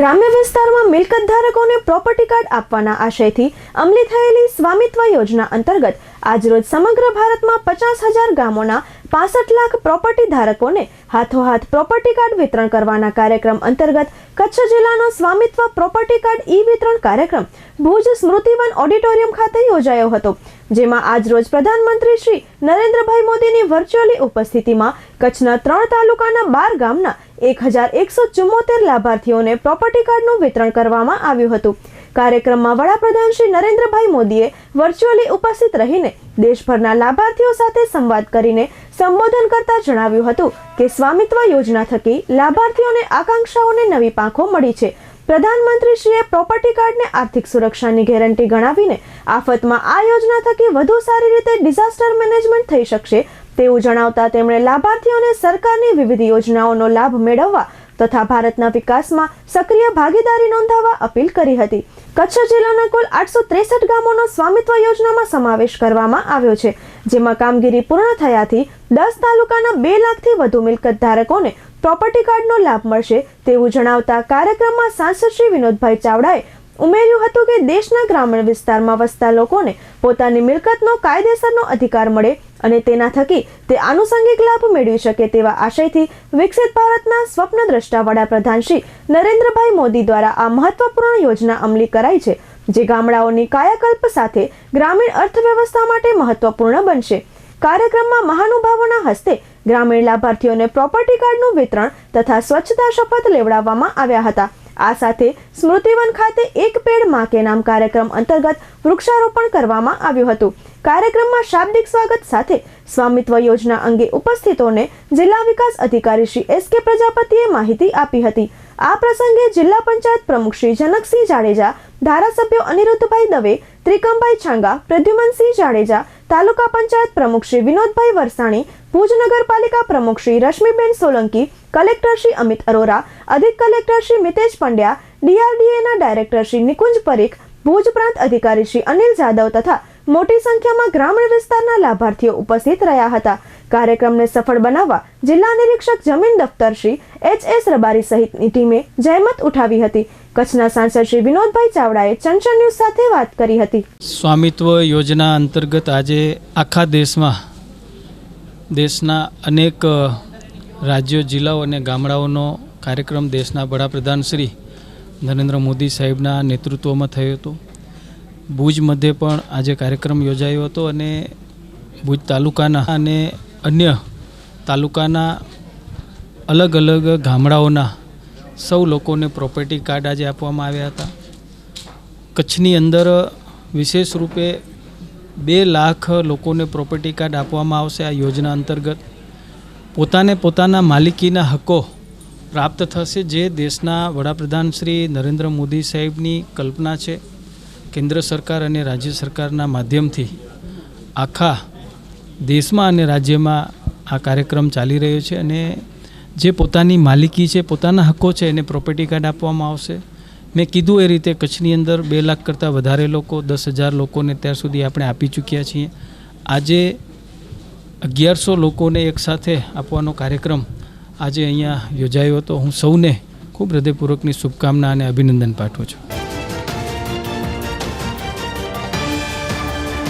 ગ્રામ્ય વિસ્તારમાં મિલકત ધારકોને પ્રોપર્ટી કાર્ડ આપવાના આશયથી અમલી થયેલી સ્વામિત્વ યોજના અંતર્ગત આજરોજ સમગ્ર ભારતમાં પચાસ હજાર ગામોના પાસઠ લાખ પ્રોપર્ટી ધારકોને હાથોહાથ પ્રોપર્ટી કાર્ડ વિતરણ કરવાના કાર્યક્રમ અંતર્ગત કચ્છ જિલ્લાનો સ્વામિત્વ પ્રોપર્ટી કાર્ડ ઈ વિતરણ કાર્યક્રમ ભુજ સ્મૃતિવન ઓડિટોરિયમ ખાતે યોજાયો હતો, જેમાં આજરોજ પ્રધાનમંત્રી શ્રી નરેન્દ્રભાઈ મોદીની વર્ચ્યુઅલી ઉપસ્થિતિમાં કચ્છના ત્રણ તાલુકાના બાર ગામના એક હજાર એકસો ચુમ્મોતેર લાભાર્થીઓને પ્રોપર્ટી કાર્ડનું વિતરણ કરવામાં આવ્યું હતું. કાર્યક્રમમાં વડાપ્રધાન શ્રી નરેન્દ્રભાઈ મોદીએ વર્ચ્યુઅલી ઉપસ્થિત રહીને દેશભરના લાભાર્થીઓ સાથે સંવાદ કરીને સંબોધન કરતા જણાવ્યું હતું કે સ્વામિત્વ યોજના થકી લાભાર્થીઓને આકાંક્ષાઓને નવી પાંખો મળી છે. પ્રધાનમંત્રીશ્રીએ પ્રોપર્ટી કાર્ડને આર્થિક સુરક્ષાની ગેરંટી ગણાવીને આફતમાં આ યોજના થકી વધુ સારી રીતે ડિઝાસ્ટર મેનેજમેન્ટ થઈ શકશે તેવું જણાવતા તેમણે લાભાર્થીઓને સરકારની વિવિધ યોજનાઓનો લાભ મેળવવા તથા ભારતના વિકાસમાં સક્રિય ભાગીદારી નોંધાવવા અપીલ કરી હતી. કચ્છ જિલ્લાના કુલ આઠસો ત્રેસઠ ગામોનો સ્વામિત્વ યોજનામાં સમાવેશ કરવામાં આવ્યો છે, જેમાં કામગીરી પૂર્ણ થયાથી દસ તાલુકાના બે લાખથી વધુ મિલકત ધારકોને પ્રોપર્ટી કાર્ડનો લાભ મળશે તેવું જણાવતા કાર્યક્રમમાં સાંસદ શ્રી વિનોદભાઈ ચાવડાએ ઉમેર્યું હતું કે દેશના ગ્રામીણ વિસ્તારમાં વસતા લોકોને પોતાની મિલકતનો કાયદેસરનો અધિકાર મળે અને તેના થકી તે આનુષંગિક લાભ મેળવી શકે તેવા આશયથી વિકસિત ભારતના સ્વપ્નદ્રષ્ટા વડાપ્રધાન શ્રી નરેન્દ્રભાઈ મોદી દ્વારા આ મહત્વપૂર્ણ યોજના અમલી કરાઈ છે, જે ગામડાઓની કાયાકલ્પ સાથે ગ્રામીણ અર્થવ્યવસ્થા માટે મહત્વપૂર્ણ બનશે. કાર્યક્રમમાં મહાનુભાવોના હસ્તે ગ્રામીણ લાભાર્થીઓને પ્રોપર્ટી કાર્ડનું વિતરણ તથા સ્વચ્છતા શપથ લેવડાવવામાં આવ્યા હતા. આ સાથે સ્મૃતિવન ખાતે એક પેડમાં કે નામ કાર્યક્રમ અંતર્ગત વૃક્ષારોપણ કરવામાં આવ્યું હતું. કાર્યક્રમમાં શાબ્દિક સ્વાગત સાથે સ્વામિત્વ યોજના અંગે ઉપસ્થિતોને જિલ્લા વિકાસ અધિકારી શ્રી એસ કે પ્રજાપતિએ માહિતી આપી હતી. આ પ્રસંગે જિલ્લા પંચાયત પ્રમુખ શ્રી જનકસિંહ જાડેજા, ધારાસભ્યો અનિરુદ્ધભાઈ દવે, ત્રિકમભાઈ છાંગા, પ્રદ્યુમનસિંહ જાડેજા, તાલુકા પંચાયત પ્રમુખ શ્રી વિનોદભાઈ વરસાણી, ભુજ નગરપાલિકા પ્રમુખ શ્રી રશ્મિબેન સોલંકી, કલેક્ટર શ્રી અમિત અરોરા, અધિક કલેક્ટર શ્રી મિતેશ પંડ્યા, ડીઆરડીએના ડાયરેક્ટર શ્રી નિકુંજ પરીખ, ભુજ પ્રાંત અધિકારી શ્રી અનિલ જાદવ તથા મોટી સંખ્યામાં ગ્રામીણ વિસ્તારના લાભાર્થીઓ ઉપસ્થિત રહ્યા હતા. કાર્યક્રમને સફળ બનાવવા જિલ્લા નિરીક્ષક જમીન દફતર શ્રી એચ એસ રબારી સહિતની ટીમે જહેમત ઉઠાવી હતી. કચ્છના સાંસદ શ્રી વિનોદભાઈ ચાવડાએ ચંચળ ન્યૂઝ સાથે વાત કરી હતી. સ્વામિત્વ યોજના અંતર્ગત આજે આખા દેશમાં દેશના અનેક રાજ્યો, જિલ્લાઓ અને ગામડાઓનો કાર્યક્રમ દેશના વડાપ્રધાન શ્રી નરેન્દ્ર મોદી સાહેબના નેતૃત્વમાં થયો હતો. ભુજ મધ્યે પણ આજે કાર્યક્રમ યોજાયો હતો અને ભુજ તાલુકાના અને અન્ય તાલુકાના અલગ અલગ ગામડાઓના સૌ લોકોને પ્રોપર્ટી કાર્ડ આજે આપવામાં આવ્યા હતા. કચ્છની અંદર વિશેષ રૂપે બે લાખ લોકોને પ્રોપર્ટી કાર્ડ આપવામાં આવશે આ યોજના અંતર્ગત. પોતાને પોતાના માલિકીના હકો પ્રાપ્ત થશે જે દેશના વડાપ્રધાન શ્રી નરેન્દ્ર મોદી સાહેબની કલ્પના છે. કેન્દ્ર સરકાર અને રાજ્ય સરકારના માધ્યમથી આખા દેશમાં અને રાજ્યમાં આ કાર્યક્રમ ચાલી રહ્યો છે અને જે પોતાની માલિકી છે, પોતાના હકો છે, એને પ્રોપર્ટી કાર્ડ આપવામાં આવશે. મેં કીધું એ રીતે કચ્છની અંદર બે લાખ કરતાં વધારે લોકો, દસ હજાર લોકોને ત્યાર સુધી આપણે આપી ચૂક્યા છીએ. આજે અગિયારસો લોકોને એકસાથે આપવાનો કાર્યક્રમ આજે અહીંયા યોજાયો હતો. હું સૌને ખૂબ હૃદયપૂર્વકની શુભકામના અને અભિનંદન પાઠવું છું.